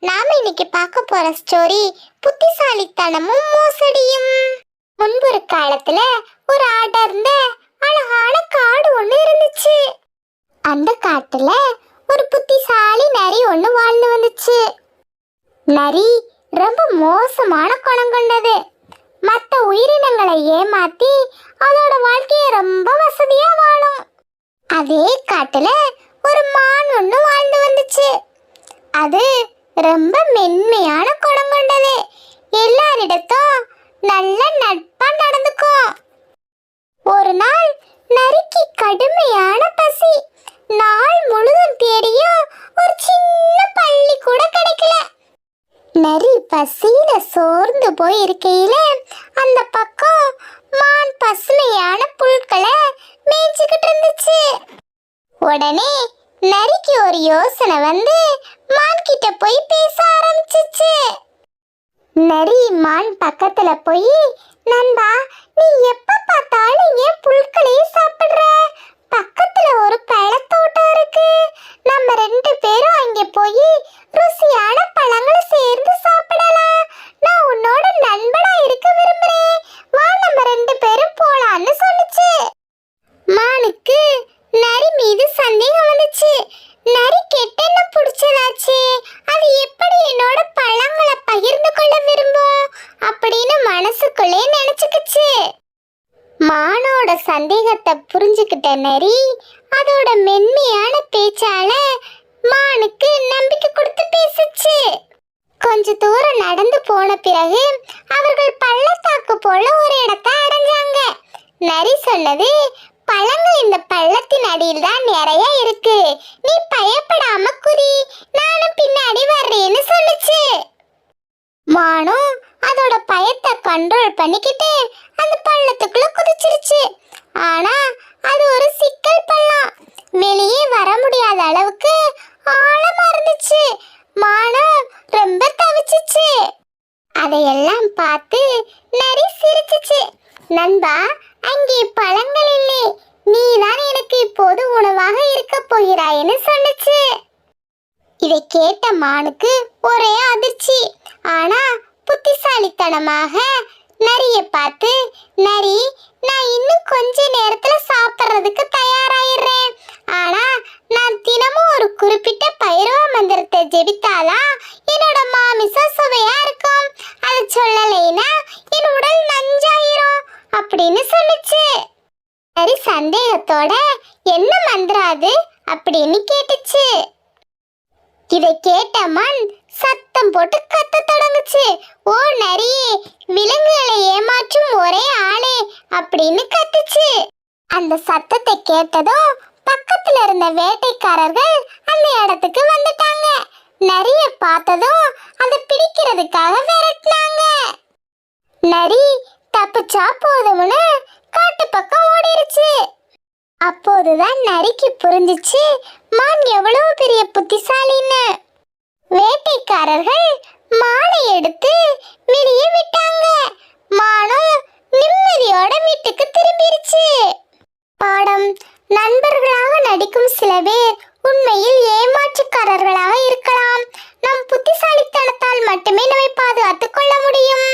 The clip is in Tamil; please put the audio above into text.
நாம இன்னைக்கு பார்க்க போற ஸ்டோரி புத்திசாலித்தனமும் மோசடியும். முன்பொரு காலத்துல ஒரு அடர்ந்த அழகான காடு ஒண்ணு இருந்துச்சு. அந்த காட்டுல ஒரு புத்திசாலி நரி ஒண்ணு வாழ்ந்து வந்துச்சு. நரி ரொம்ப மோசமான குணம் கொண்டது. மற்ற உயிரினங்களை ஏமாத்தி அதோட வாழ்க்கையை ரொம்ப வசதியா வாழும். அதே காட்டுல ஒரு மான் ஒண்ணு வாழ்ந்து வந்துச்சு. அது ரொம்ப மென்மையான குணம் கொண்டது. எல்லாரிடத்தும் நல்ல நட்பா நடந்துக்கும் ஒரு நாள் நரிக்கு கடுமையான பசி. நாள் முழுதும் தேடியும் ஒரு சின்ன பள்ளி கூட கிடைக்கல. நரி பசியில சோர்ந்து போய் இருக்கையில அந்த பக்கம் மான் பசுமையான புல்களை மேய்ச்சிக்கிட்டு இருந்துச்சு. உடனே நரிக்கு ஒரு யோசனை வந்து மான் கிட்ட போய் பேச ஆரம்பிச்சிச்சு. நரி மான் பக்கத்துல போய் நண்பா நீ எப்ப பார்த்தாலும் ஏன் புல்களையும் சாப்பிடுற? பக்கத்துல ஒரு பழத்தோட்டம் இருக்கு நம்ம ரெண்டு பேரும் அங்க போய் ருசியான பழங்களை சேர்ந்து சாப்பிடலாம் நான் உன்னோட நண்பனா இருக்க விரும்புறேன் வா நம்ம ரெண்டு பேரும் போலான்னு சொல்லுச்சு மானுக்கு நரி மீது சந்தேகம் வந்துச்சு நரி கெட்ட என்ன பிடிச்சதாச்சு அது எப்படி என்னோட பழங்களை பகிர்ந்து கொள்ள விரும்பும் அப்படின்னு மனசுக்குள்ளே நினைச்சுக்குச்சு மானோட சந்தேகத்தை புரிஞ்சுக்கிட்ட நரி அதோட மென்மையான பேச்சால மானுக்கு நம்பிக்கை கொடுத்து பேசுச்சு. கொஞ்ச தூரம் நடந்து போன பிறகு அவர்கள் பள்ளத்தாக்கு போல ஒரு இடத்தை அடைஞ்சாங்க. நரி சொன்னது பழங்கள் இந்த பள்ளத்தின் அடியில் தான் நிறைய இருக்கு. நீ பயப்படாம குறி நானும் பின்னாடி வர்றேன்னு சொல்லுச்சு. மானும் அதோட பயத்தை கண்ட்ரோல் பண்ணிக்கிட்டு அந்த பள்ளத்துக்குள்ள குதிச்சிருச்சு. ஆனா அது ஒரு சிக்கல் பள்ளம். வெளியே வர முடியாத அளவுக்கு ஆழமா இருந்துச்சு. மானம் ரொம்ப தவிச்சிச்சு. அதையெல்லாம் பார்த்து நரி சிரிச்சுச்சு. நண்பா அங்கே பழங்கள் இல்லை. நீதான் எனக்கு இப்போது உணவாக இருக்க போகிறாய்ன்னு சொன்னுச்சு. இதை கேட்ட மானுக்கு ஒரே அதிர்ச்சி. ஆனா புத்திசாலித்தனமாக நரிய பார்த்து நரி நான் மந்திரத்தை என்னோட மாமிசம் சுவையா இருக்கும். அது சொல்லலைன்னா என் உடல் நஞ்சாயிரும் அப்படின்னு சொல்லுச்சு. சரி சந்தேகத்தோட என்ன மந்திராது அப்படின்னு கேட்டுச்சு. இதை கேட்ட மண் சத்தம் போட்டு கத்த தொடங்குச்சு. ஓ நரியே விலங்குகளை ஏமாற்றும் ஒரே ஆளே அப்படின்னு கத்துச்சு. அந்த சத்தத்தை கேட்டதும் பக்கத்துல இருந்த வேட்டைக்காரர்கள் அந்த இடத்துக்கு வந்துட்டாங்க. நரிய பார்த்ததும் அதை பிடிக்கிறதுக்காக விரட்டினாங்க. நரி தப்பிச்சா போதும்னு காட்டு பக்கம் ஓடிருச்சு. அப்போதுதான் நரிக்கு புரிஞ்சிச்சு மான் எவ்வளவு பெரிய புத்திசாலின்னு. வேட்டைக்காரர்கள் மானை எடுத்து வெளியே விட்டாங்க. மானும் நிம்மதியோட வீட்டுக்கு திரும்பிருச்சு. பாடம் நண்பர்களாக நடிக்கும் சில பேர் உண்மையில் ஏமாற்றுக்காரர்களாக இருக்கலாம். புத்திசாலித்தனத்தால் மட்டுமே நம்மை பாதுகாத்துக் கொள்ள முடியும்.